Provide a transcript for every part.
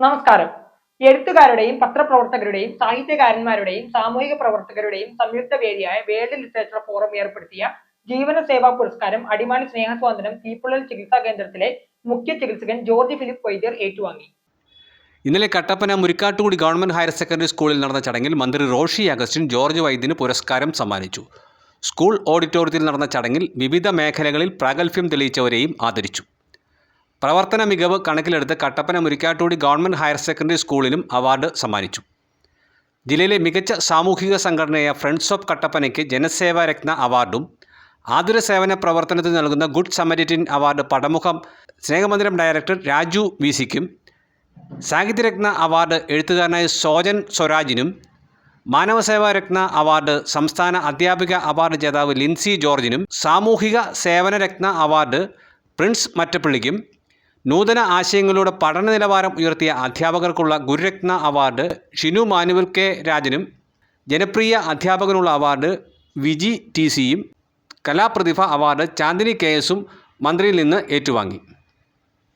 നമസ്കാരം. എഴുത്തുകാരുടെയും പത്രപ്രവർത്തകരുടെയും സാഹിത്യകാരന്മാരുടെയും സാമൂഹിക പ്രവർത്തകരുടെയും സംയുക്ത വേദിയായ വേൾഡ് ലിറ്ററേച്ചർ ഫോറം ഏർപ്പെടുത്തിയ ജീവന സേവാ പുരസ്കാരം അടിമാലി സ്നേഹസ്വാതന്ത്ര്യം തീപ്പുള്ളൽ ചികിത്സാ കേന്ദ്രത്തിലെ മുഖ്യ ചികിത്സകൻ ജോർജ് ഫിലിപ്പ് വൈദ്യർ ഏറ്റുവാങ്ങി. ഇന്നലെ Kattappana Murikkattukudi government higher secondary സ്കൂളിൽ നടന്ന ചടങ്ങിൽ മന്ത്രി റോഷി അഗസ്റ്റിൻ ജോർജ് വൈദ്യന് പുരസ്കാരം സമ്മാനിച്ചു. സ്കൂൾ ഓഡിറ്റോറിയത്തിൽ നടന്ന ചടങ്ങിൽ വിവിധ മേഖലകളിൽ പ്രാഗൽഭ്യം തെളിയിച്ചവരെയും ആദരിച്ചു. പ്രവർത്തന മികവ് കണക്കിലെടുത്ത് Kattappana Murikkattukudi government higher secondary സ്കൂളിലും അവാർഡ് സമ്മാനിച്ചു. ജില്ലയിലെ മികച്ച സാമൂഹിക സംഘടനയായ ഫ്രണ്ട്സ് ഓഫ് കട്ടപ്പനയ്ക്ക് ജനസേവാ രത്ന അവാർഡും ആതുര സേവന പ്രവർത്തനത്തിന് നൽകുന്ന good Samaritan award Padamukham Snehamandiram director Raju V സിക്കും സാഹിത്യരത്ന award എഴുത്തുകാരനായ സോജൻ സ്വരാജിനും മാനവസേവാ രത്ന അവാർഡ് സംസ്ഥാന അധ്യാപിക അവാർഡ് ജേതാവ് ലിൻസി ജോർജിനും സാമൂഹിക സേവന രത്ന അവാർഡ് പ്രിൻസ് മറ്റപ്പള്ളിക്കും നൂതന ആശയങ്ങളിലൂടെ പഠന നിലവാരം ഉയർത്തിയ അധ്യാപകർക്കുള്ള Gururatna award Shinu Manuel K രാജനും ജനപ്രിയ അധ്യാപകനുള്ള അവാർഡ് വിജി ടി സിയും കലാപ്രതിഭ അവാർഡ് ചാന്ദിനി കെ എസും മന്ത്രിയിൽ നിന്ന് ഏറ്റുവാങ്ങി.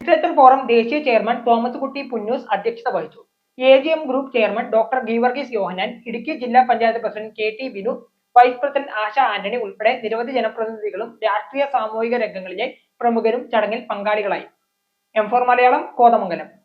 ലിറ്ററേച്ചർ ഫോറം ദേശീയ ചെയർമാൻ തോമസ് കുട്ടി പുന്നൂസ് അധ്യക്ഷത വഹിച്ചു. A G M group chairman doctor Geevarghese Yohannan Idukki ജില്ലാ panchayat president K T Vinu vice president Asha Antony ഉൾപ്പെടെ നിരവധി ജനപ്രതിനിധികളും രാഷ്ട്രീയ സാമൂഹിക രംഗങ്ങളിലെ പ്രമുഖരും ചടങ്ങിൽ പങ്കാളികളായി. M four Malayalam Kothamangalam.